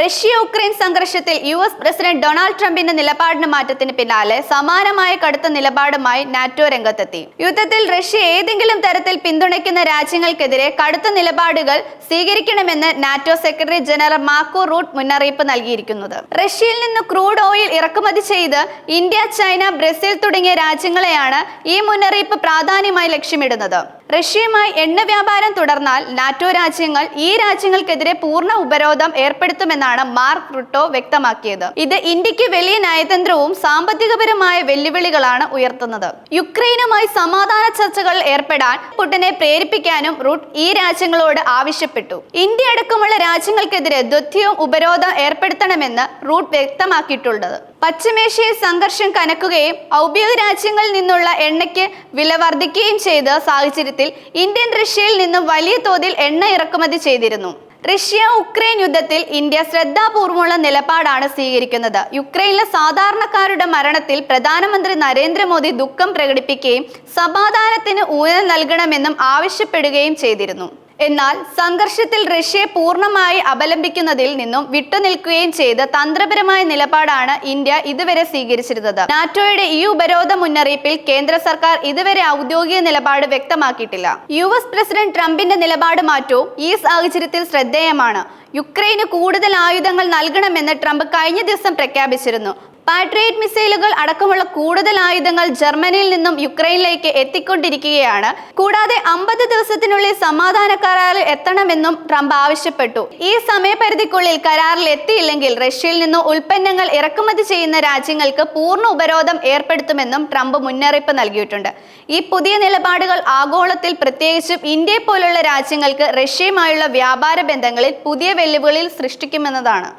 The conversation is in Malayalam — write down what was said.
റഷ്യ ഉക്രൈൻ സംഘർഷത്തിൽ യു എസ് പ്രസിഡന്റ് ഡൊണാൾഡ് ട്രംപിന്റെ നിലപാടിന് മാറ്റത്തിന് പിന്നാലെ സമാനമായ കടുത്ത നിലപാടുമായി നാറ്റോ രംഗത്തെത്തി. യുദ്ധത്തിൽ റഷ്യ ഏതെങ്കിലും തരത്തിൽ പിന്തുണയ്ക്കുന്ന രാജ്യങ്ങൾക്കെതിരെ കടുത്ത നിലപാടുകൾ സ്വീകരിക്കണമെന്ന് NATO secretary general Mark Rutte മുന്നറിയിപ്പ് നൽകിയിരിക്കുന്നത്. റഷ്യയിൽ നിന്ന് ക്രൂഡ് ഓയിൽ ഇറക്കുമതി ചെയ്ത് ഇന്ത്യ ചൈന ബ്രസീൽ തുടങ്ങിയ രാജ്യങ്ങളെയാണ് ഈ മുന്നറിയിപ്പ് പ്രാധാന്യമായി ലക്ഷ്യമിടുന്നത്. റഷ്യയുമായി എണ്ണ വ്യാപാരം തുടർന്നാൽ നാറ്റോ രാജ്യങ്ങൾ ഈ രാജ്യങ്ങൾക്കെതിരെ പൂർണ ഉപരോധം ഏർപ്പെടുത്തുമെന്നാണ് മാർക്ക് റുട്ടോ വ്യക്തമാക്കിയത്. ഇത് ഇന്ത്യയ്ക്ക് വലിയ നയതന്ത്രവും സാമ്പത്തികപരമായ വെല്ലുവിളികളാണ് ഉയർത്തുന്നത്. യുക്രൈനുമായി സമാധാന ചർച്ചകൾ ഏർപ്പെടാൻ പുട്ടിനെ പ്രേരിപ്പിക്കാനും റൂട്ട് ഈ രാജ്യങ്ങളോട് ആവശ്യപ്പെട്ടു. ഇന്ത്യ അടക്കമുള്ള രാജ്യങ്ങൾക്കെതിരെ ദുത്യവും ഉപരോധം ഏർപ്പെടുത്തണമെന്ന് റൂട്ട് വ്യക്തമാക്കിയിട്ടുള്ളത് പശ്ചിമേഷ്യയിൽ സംഘർഷം കനക്കുകയും ഔദ്യോഗിക രാജ്യങ്ങളിൽ നിന്നുള്ള എണ്ണയ്ക്ക് വില വർദ്ധിക്കുകയും ചെയ്ത സാഹചര്യത്തിൽ ഇന്ത്യൻ റഷ്യയിൽ നിന്നും വലിയ തോതിൽ എണ്ണ ഇറക്കുമതി ചെയ്തിരുന്നു. റഷ്യ ഉക്രൈൻ യുദ്ധത്തിൽ ഇന്ത്യ ശ്രദ്ധാപൂർവമുള്ള നിലപാടാണ് സ്വീകരിക്കുന്നത്. യുക്രൈനിലെ സാധാരണക്കാരുടെ മരണത്തിൽ പ്രധാനമന്ത്രി നരേന്ദ്രമോദി ദുഃഖം പ്രകടിപ്പിക്കുകയും സമാധാനത്തിന് ഊന്നൽ നൽകണമെന്നും ആവശ്യപ്പെടുകയും ചെയ്തിരുന്നു. എന്നാൽ സംഘർഷത്തിൽ റഷ്യയെ പൂർണമായി അപലംബിക്കുന്നതിൽ നിന്നും വിട്ടുനിൽക്കുകയും ചെയ്ത തന്ത്രപരമായ നിലപാടാണ് ഇന്ത്യ ഇതുവരെ സ്വീകരിച്ചിരുന്നത്. നാറ്റോയുടെ ഈ ഉപരോധ മുന്നറിയിപ്പിൽ കേന്ദ്ര സർക്കാർ ഇതുവരെ ഔദ്യോഗിക നിലപാട് വ്യക്തമാക്കിയിട്ടില്ല. യു എസ് പ്രസിഡന്റ് ട്രംപിന്റെ നിലപാട് മാറ്റവും ഈ സാഹചര്യത്തിൽ ശ്രദ്ധേയമാണ്. യുക്രൈന് കൂടുതൽ ആയുധങ്ങൾ നൽകണമെന്ന് ട്രംപ് കഴിഞ്ഞ ദിവസം പ്രഖ്യാപിച്ചിരുന്നു. പാട്രിയറ്റ് മിസൈലുകൾ അടക്കമുള്ള കൂടുതൽ ആയുധങ്ങൾ ജർമ്മനിയിൽ നിന്നും യുക്രൈനിലേക്ക് എത്തിക്കൊണ്ടിരിക്കുകയാണ്. കൂടാതെ അമ്പത് ദിവസത്തിനുള്ളിൽ സമാധാന കരാറിൽ എത്തണമെന്നും ട്രംപ് ആവശ്യപ്പെട്ടു. ഈ സമയപരിധിക്കുള്ളിൽ കരാറിൽ എത്തിയില്ലെങ്കിൽ റഷ്യയിൽ നിന്ന് ഉൽപ്പന്നങ്ങൾ ഇറക്കുമതി ചെയ്യുന്ന രാജ്യങ്ങൾക്ക് പൂർണ ഉപരോധം ഏർപ്പെടുത്തുമെന്നും ട്രംപ് മുന്നറിയിപ്പ് നൽകിയിട്ടുണ്ട്. ഈ പുതിയ നിലപാടുകൾ ആഗോളത്തിൽ പ്രത്യേകിച്ചും ഇന്ത്യ പോലുള്ള രാജ്യങ്ങൾക്ക് റഷ്യയുമായുള്ള വ്യാപാര ബന്ധങ്ങളിൽ പുതിയ വെല്ലുവിളികൾ സൃഷ്ടിക്കുമെന്നതാണ്.